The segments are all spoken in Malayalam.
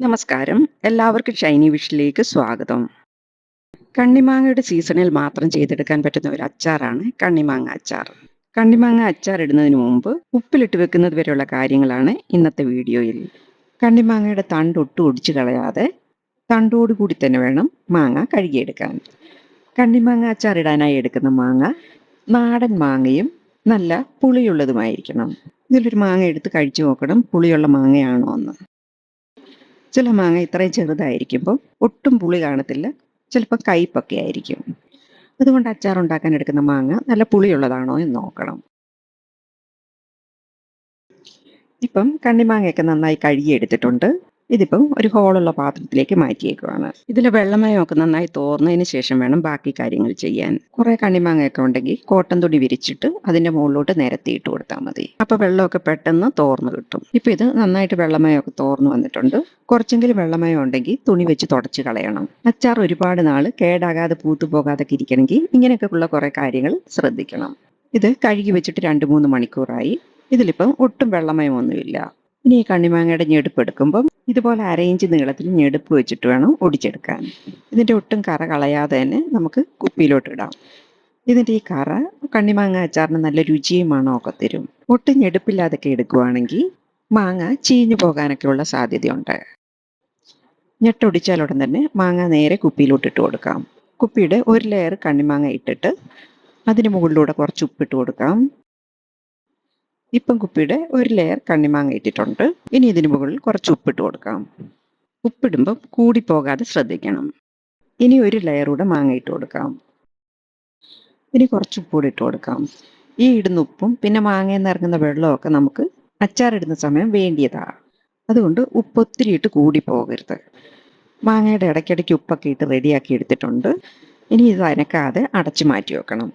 നമസ്കാരം. എല്ലാവർക്കും ഷൈനി വിഷിലേക്ക് സ്വാഗതം. കണ്ണിമാങ്ങയുടെ സീസണിൽ മാത്രം ചെയ്തെടുക്കാൻ പറ്റുന്ന ഒരു അച്ചാറാണ് കണ്ണിമാങ്ങ അച്ചാർ. കണ്ണിമാങ്ങ അച്ചാർ ഇടുന്നതിന് മുമ്പ് ഉപ്പിലിട്ട് വെക്കുന്നത് വരെയുള്ള കാര്യങ്ങളാണ് ഇന്നത്തെ വീഡിയോയിൽ. കണ്ണിമാങ്ങയുടെ തണ്ട് ഒട്ടും ഒടിച്ചു കളയാതെ തണ്ടോട് കൂടി തന്നെ വേണം മാങ്ങ കഴുകിയെടുക്കാൻ. കണ്ണിമാങ്ങ അച്ചാർ ഇടാനായി എടുക്കുന്ന മാങ്ങ നാടൻ മാങ്ങയും നല്ല പുളിയുള്ളതുമായിരിക്കണം. ഇതിലൊരു മാങ്ങ എടുത്ത് കഴിച്ചു നോക്കണം. പുളിയുള്ള മാങ്ങയാണോ എന്ന്. ചില മാങ്ങ ഇത്രയും ചെറുതായിരിക്കുമ്പോൾ ഒട്ടും പുളി കാണത്തില്ല. ചിലപ്പോൾ കയ്പൊക്കെ ആയിരിക്കും. അതുകൊണ്ട് അച്ചാർ ഉണ്ടാക്കാൻ എടുക്കുന്ന മാങ്ങ നല്ല പുളിയുള്ളതാണോ എന്ന് നോക്കണം. ഇപ്പം കണ്ണിമാങ്ങയൊക്കെ നന്നായി കഴുകിയെടുത്തിട്ടുണ്ട്. ഇതിപ്പം ഒരു ഹോളുള്ള പാത്രത്തിലേക്ക് മാറ്റിയേക്കുവാണ്. ഇതിൽ വെള്ളമയമൊക്കെ നന്നായി തോർന്നതിന് ശേഷം വേണം ബാക്കി കാര്യങ്ങൾ ചെയ്യാൻ. കുറെ കണ്ണിമാങ്ങയൊക്കെ ഉണ്ടെങ്കിൽ കോട്ടൻ തുണി വിരിച്ചിട്ട് അതിന്റെ മുകളിലോട്ട് നിരത്തിയിട്ട് കൊടുത്താൽ മതി. അപ്പൊ വെള്ളമൊക്കെ പെട്ടെന്ന് തോർന്നു കിട്ടും. ഇപ്പൊ ഇത് നന്നായിട്ട് വെള്ളമയമൊക്കെ തോർന്നു വന്നിട്ടുണ്ട്. കുറച്ചെങ്കിലും വെള്ളമയം ഉണ്ടെങ്കിൽ തുണി വെച്ച് തുടച്ച് കളയണം. അച്ചാർ ഒരുപാട് നാൾ കേടാകാതെ പൂത്തു പോകാതെ ഇരിക്കണമെങ്കിൽ ഇങ്ങനെയൊക്കെ ഉള്ള കുറെ കാര്യങ്ങൾ ശ്രദ്ധിക്കണം. ഇത് കഴുകി വെച്ചിട്ട് രണ്ട് മൂന്ന് മണിക്കൂറായി. ഇതിലിപ്പം ഒട്ടും വെള്ളമയമൊന്നുമില്ല. ഇനി ഈ കണ്ണിമാങ്ങയുടെ ഞെടുപ്പ് എടുക്കുമ്പം ഇതുപോലെ അരയിഞ്ച് നീളത്തിൽ ഞെടുപ്പ് വെച്ചിട്ട് വേണം ഒടിച്ചെടുക്കാൻ. ഇതിന്റെ ഒട്ടും കറ കളയാതെ തന്നെ നമുക്ക് കുപ്പിയിലോട്ട് ഇടാം. ഇതിന്റെ ഈ കറ കണ്ണിമാങ്ങ അച്ചാറിന് നല്ല രുചിയും മണമൊക്കെ തരും ഒട്ടും ഞെടുപ്പില്ലാതൊക്കെ എടുക്കുവാണെങ്കിൽ മാങ്ങ ചീഞ്ഞു പോകാനൊക്കെ ഉള്ള സാധ്യതയുണ്ട്. ഞെട്ടൊടിച്ചാൽ ഉടൻ തന്നെ മാങ്ങ നേരെ കുപ്പിയിലോട്ട് ഇട്ട് കൊടുക്കാം. കുപ്പിയുടെ ഒരു ലെയർ കണ്ണിമാങ്ങ ഇട്ടിട്ട് അതിന് മുകളിലൂടെ കുറച്ച് ഉപ്പിട്ട് കൊടുക്കാം. ഇപ്പം കുപ്പിയുടെ ഒരു ലെയർ കണ്ണിമാങ്ങ ഇട്ടിട്ടുണ്ട്. ഇനി ഇതിന് മുകളിൽ കുറച്ച് ഉപ്പിട്ട് കൊടുക്കാം. ഉപ്പിടുമ്പോൾ കൂടി പോകാതെ ശ്രദ്ധിക്കണം. ഇനി ഒരു ലെയർ കൂടെ മാങ്ങ ഇട്ട് കൊടുക്കാം. ഇനി കുറച്ച് ഉപ്പ് കൂടി ഇട്ട് കൊടുക്കാം. ഈ ഇടുന്ന ഉപ്പും പിന്നെ മാങ്ങയിൽ നിന്ന് ഇറങ്ങുന്ന വെള്ളമൊക്കെ നമുക്ക് അച്ചാറിടുന്ന സമയം വേണ്ടിയതാണ് അതുകൊണ്ട് ഉപ്പ് ഒത്തിരി ഇട്ട് കൂടി പോകരുത് മാങ്ങയുടെ ഇടയ്ക്കിടയ്ക്ക് ഉപ്പൊക്കെ ഇട്ട് റെഡിയാക്കി എടുത്തിട്ടുണ്ട്. ഇനി ഇത് അനക്കാതെ അടച്ചു മാറ്റി വെക്കണം.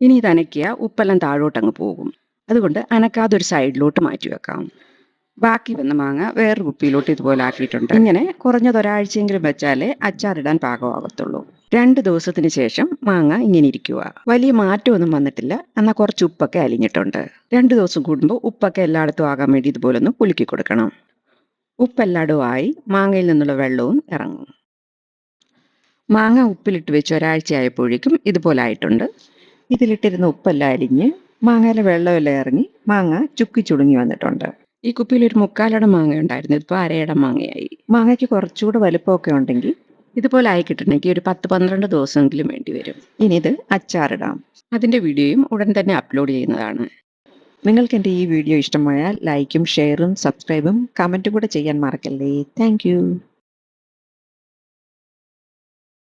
ഇനി ഇത് അനക്കിയ ഉപ്പെല്ലാം താഴോട്ടങ്ങ് പോകും. അതുകൊണ്ട് അനക്കാതെ ഒരു സൈഡിലോട്ട് മാറ്റി വെക്കാം. ബാക്കി വന്ന മാങ്ങ വേറൊരു കുപ്പിയിലോട്ട് ഇതുപോലെ ആക്കിയിട്ടുണ്ട്. ഇങ്ങനെ കുറഞ്ഞത് ഒരാഴ്ചയെങ്കിലും വെച്ചാലേ അച്ചാറിടാൻ പാകമാകത്തുള്ളൂ. രണ്ട് ദിവസത്തിന് ശേഷം മാങ്ങ ഇങ്ങനെ ഇരിക്കുക. വലിയ മാറ്റമൊന്നും വന്നിട്ടില്ല. എന്നാൽ കുറച്ച് ഉപ്പൊക്കെ അലിഞ്ഞിട്ടുണ്ട്. രണ്ട് ദിവസം കൂടുമ്പോൾ ഉപ്പൊക്കെ എല്ലായിടത്തും ആകാൻ വേണ്ടി ഇതുപോലെ ഒന്ന് കുലുക്കി കൊടുക്കണം. ഉപ്പ് എല്ലായിടവും ആയി മാങ്ങയിൽ നിന്നുള്ള വെള്ളവും ഇറങ്ങും. മാങ്ങ ഉപ്പിലിട്ട് വെച്ച് ഒരാഴ്ച ആയപ്പോഴേക്കും ഇതുപോലെ ആയിട്ടുണ്ട്. ഇതിലിട്ടിരുന്ന ഉപ്പെല്ലാം അരിഞ്ഞ് മാങ്ങയിലെ വെള്ളമെല്ലാം ഇറങ്ങി മാങ്ങ ചുക്കി ചുടുങ്ങി വന്നിട്ടുണ്ട്. ഈ കുപ്പിയിൽ ഒരു മുക്കാലട മാങ്ങ ഉണ്ടായിരുന്നു. ഇതിപ്പോൾ അരയട മാങ്ങയായി. മാങ്ങയ്ക്ക് കുറച്ചുകൂടെ വലുപ്പമൊക്കെ ഉണ്ടെങ്കിൽ ഇതുപോലെ ആയി കിട്ടണമെങ്കിൽ ഒരു പത്ത് പന്ത്രണ്ട് ദിവസമെങ്കിലും വേണ്ടി വരും. ഇനി ഇത് അച്ചാറിടാം. അതിന്റെ വീഡിയോയും ഉടൻ തന്നെ അപ്ലോഡ് ചെയ്യുന്നതാണ്. നിങ്ങൾക്ക് എന്റെ ഈ വീഡിയോ ഇഷ്ടമായാൽ ലൈക്കും ഷെയറും സബ്സ്ക്രൈബും കമന്റും കൂടെ ചെയ്യാൻ മറക്കല്ലേ. താങ്ക്